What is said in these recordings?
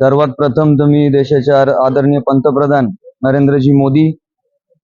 सर्वात प्रथम तुम्ही देशाचे आदरणीय पंतप्रधान नरेंद्रजी मोदी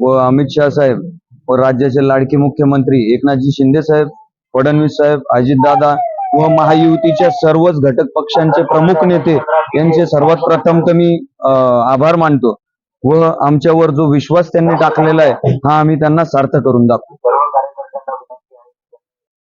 व अमित शाह साहेब व राज्याचे लाडके मुख्यमंत्री एकनाथजी शिंदे साहेब फडणवीस साहेब अजितदादा व महायुतीच्या सर्वच घटक पक्षांचे प्रमुख नेते यांचे सर्वात प्रथम तर मी अं, आभार मानतो. व आमच्यावर जो विश्वास त्यांनी टाकलेला आहे हा आम्ही त्यांना सार्थ करून दाखवू.